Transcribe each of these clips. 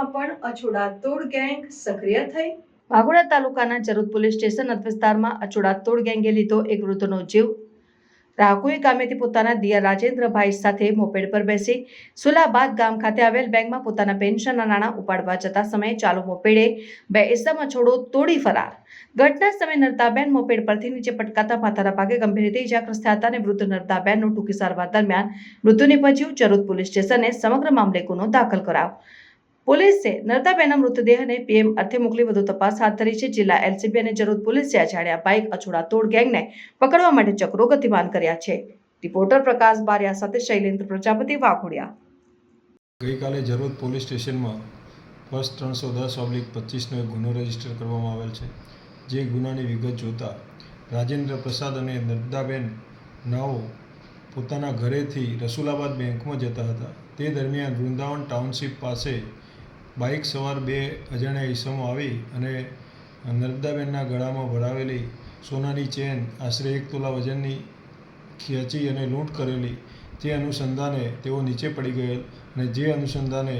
વિસ્તારોમાં પણ અછોડાતોડ ગેંગ સક્રિય થઈ. વાઘોડા તાલુકાના ચરોદ પોલીસ સ્ટેશન વિસ્તારમાં અછોડાતોડ ગેંગે લીધો એક વૃદ્ધનો જીવ. રાહુએ ગામેથી પોતાના દિયા રાજેન્દ્રભાઈ સાથે મોપેડ પર બેસી સુલાબાદ ગામ ખાતે આવેલ બેંકમાં પોતાના પેન્શનના નાણાં ઉપાડવા જતા સમયે ચાલુ મોપેડે બે એસમ અછોડો તોડી ફરાર. ઘટના સમયે નરતાબેન મોપેડ પરથી નીચે પટકાતા માથાના ભાગે ગંભીર રીતે ઇજાગ્રસ્ત હતા અને વૃદ્ધ નરતાબેનનું ટૂંકી સારવાર દરમિયાન મૃત્યુ નિપજ્યું ચરોદ પોલીસ સ્ટેશને સમગ્ર મામલે ગુનો દાખલ કરાયો. પોલીસે નર્તાબેનના મૃતદેહને પીએમ અર્થે મોકલી વધુ તપાસ હાથ ધરી છે. જિલ્લા એલસીબી અને જરૂર પોલીસે આ જાણ્યા બાઇક અછોડા તોડ ગેંગને પકડવા માટે ચક્રો ગતિમાન કર્યા છે. રિપોર્ટર પ્રકાશ બારિયા સાથે શૈલેન્દ્ર પ્રજાપતિ વાઘોડિયા. ગઈકાલે જરોદ પોલીસ સ્ટેશનમાં ફર્સ્ટ ત્રણસો દસ ઓબ્લિક પચીસનો એક ગુનો રજિસ્ટર કરવામાં આવેલ છે. જે ગુનાની વિગત જોતા રાજેન્દ્ર પ્રસાદ અને નર્મદાબેન નાઓ પોતાના ઘરેથી રસુલાબાદ બેંકમાં જતા હતા. તે દરમિયાન વૃંદાવન ટાઉનશીપ પાસે બાઇક સવાર બે અજાણ્યા ઈસમો આવી અને નર્મદાબેનના ગળામાં ભરાવેલી સોનાની ચેન, આશરે એક તોલા વજનની ખેંચી અને લૂંટ કરેલી તે અનુસંધાને તેઓ નીચે પડી ગયેલ અને જે અનુસંધાને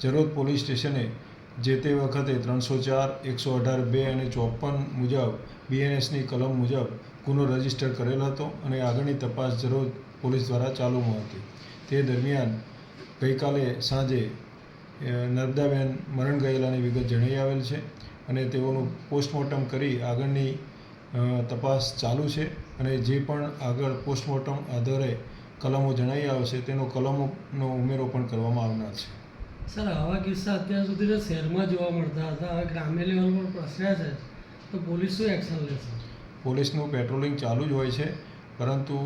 જરોદ પોલીસ સ્ટેશને જે તે વખતે ત્રણસો ચાર, એકસો અઢાર, બે અને ચોપન મુજબ બીએનએસની કલમ મુજબ ગુનો રજિસ્ટર કરેલ હતો અને આગળની તપાસ જરોદ પોલીસ દ્વારા ચાલુમાં હતી. તે દરમિયાન ગઈકાલે સાંજે નર્મદાબેન મરણ ગયેલાની વિગત જણાઈ આવેલ છે અને તેઓનું પોસ્ટમોર્ટમ કરી આગળની તપાસ ચાલુ છે અને જે પણ આગળ પોસ્ટમોર્ટમ આધારે કલમો જણાઈ આવશે તેનો કલમોનો ઉમેરો પણ કરવામાં આવનાર છે. સર આવા કિસ્સા અત્યાર સુધી તો શહેરમાં જોવા મળતા હતા. હવે ગ્રામ્ય લેવલ પર પ્રસર્યા છે તો પોલીસ શું એક્શન લેશે? પોલીસનું પેટ્રોલિંગ ચાલુ જ હોય છે પરંતુ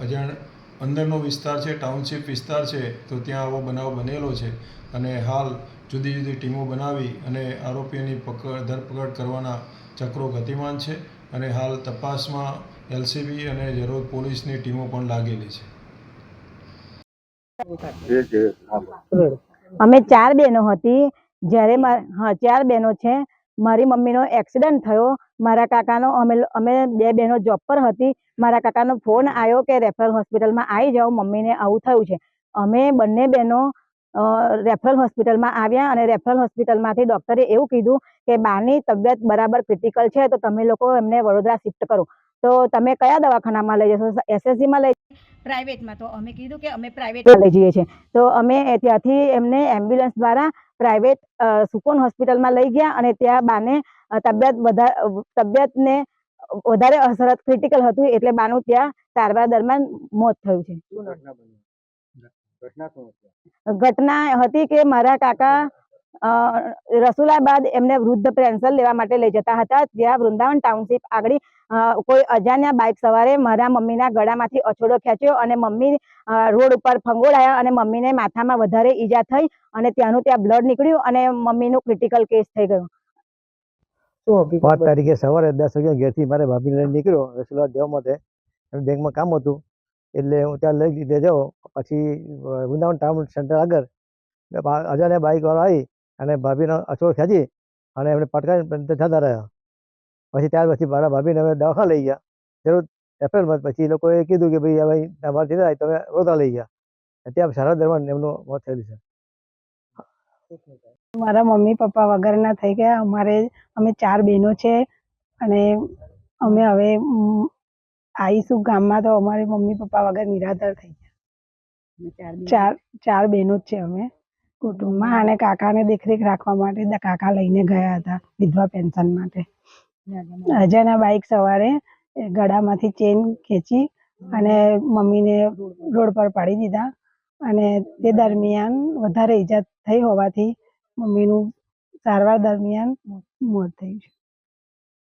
અજાણ અંદરનો વિસ્તાર છે ટાઉનશીપ વિસ્તાર છે તો ત્યાં આવો બનાવ બનેલો છે. અને હાલ જુદી જુદી ટીમો બનાવી અને આરોપીઓની પકડ ધરપકડ કરવાના ચક્રો ગતિમાન છે અને હાલ તપાસમાં એલસીબી અને જરોદ પોલીસની ટીમો પણ લાગેલી છે. અમે ચાર બહેનો હતી. જ્યારે મા- હા ચાર બહેનો છે. મારી મમ્મીનો એક્સિડન્ટ થયો. મારા કાકાનો અમે અમે બે બહેનો જોબ પર હતી. મારા કાકાનો ફોન આવ્યો કે રેફરલ હોસ્પિટલમાં આવી જાઓ મમ્મીને આવું થયું છે. અમે બંને બહેનો રેફરલ હોસ્પિટલમાં આવ્યા અને રેફરલ હોસ્પિટલમાંથી ડૉક્ટરે એવું કીધું કે બાની તબિયત બરાબર ક્રિટિકલ છે તો તમે લોકો એમને વડોદરા શિફ્ટ કરો. તો તમે કયા દવાખાનામાં લઈ જશો? એસએસજીમાં લઈ પ્રાઇવેટમાં તો અમે કીધું કે અમે પ્રાઇવેટમાં લઈ જઈએ છીએ. તો અમે ત્યાંથી એમને એમ્બ્યુલન્સ દ્વારા પ્રાઇવેટ સુકોન હોસ્પિટલમાં લઈ ગયા અને ત્યાં બાને તબિયત વધારે તબિયતને વધારે અસરત ક્રિટિકલ હતું એટલે બાનું ત્યાં સારવાર દરમિયાન મોત થયું છે. ઘટના હતી કે મારા કાકા રસુલાબાદ એમને વૃદ્ધ પેન્શન લેવા માટે લઈ જતા હતા. ત્યાં વૃંદાવન ટાઉનશીપ આગળ કોઈ અજાણ્યા બાઇક સવારે મારા મમ્મીના ગળામાંથી અછોડો ખેંચ્યો અને મમ્મી રોડ ઉપર ફંગોળાયા અને મમ્મીને માથામાં વધારે ઈજા થઈ અને ત્યાંનું ત્યાં બ્લડ નીકળ્યું અને મમ્મીનું ક્રિટિકલ કેસ થઈ ગયો. પાંચ તારીખે સવારે દસ વાગ્યા ઘેરથી મારે ભાભી લઈને નીકળ્યો રસુલા જવા માટે. એમ બેંકમાં કામ હતું એટલે હું ત્યાં લઈ લીધે જાઉં પછી વૃંદાવન ટાઉન સેન્ટર આગળ અજાણ્યા બાઇકવાળો આવી અને ભાભીનો અચોડ ખેંચી અને એમને પટકાવીને જતા રહ્યા. પછી ત્યાર પછી મારા ભાભીને અમે દવાખાને લઈ ગયા. જરૂર એપ્રિલમાં પછી એ લોકોએ કીધું કે ભાઈ હવે તમારે જતા હોય તમે વડોદરા લઈ ગયા. અત્યારે ત્યાં સારવાર દરમિયાન એમનું મોત થયેલું છે. મારા મમ્મી પપ્પા વગરના થઈ ગયા. અમારે અમે ચાર બહેનો છે અને અમે હવે આવીશું ગામમાં તો અમારે મમ્મી પપ્પા વગર નિરાધાર થઈ ગયા. ચાર ચાર બહેનો જ છે અમે. કુટુંબમાં અને કાકાને દેખરેખ રાખવા માટે કાકા લઈને ગયા હતા વિધવા પેન્શન માટે. અજયના બાઇક સવારે ગળામાંથી ચેન ખેંચી અને મમ્મીને રોડ પર પાડી દીધા અને તે દરમિયાન વધારે ઈજા થઈ હોવાથી મમ્મીનું સારવાર દરમિયાન મોત થયું છે.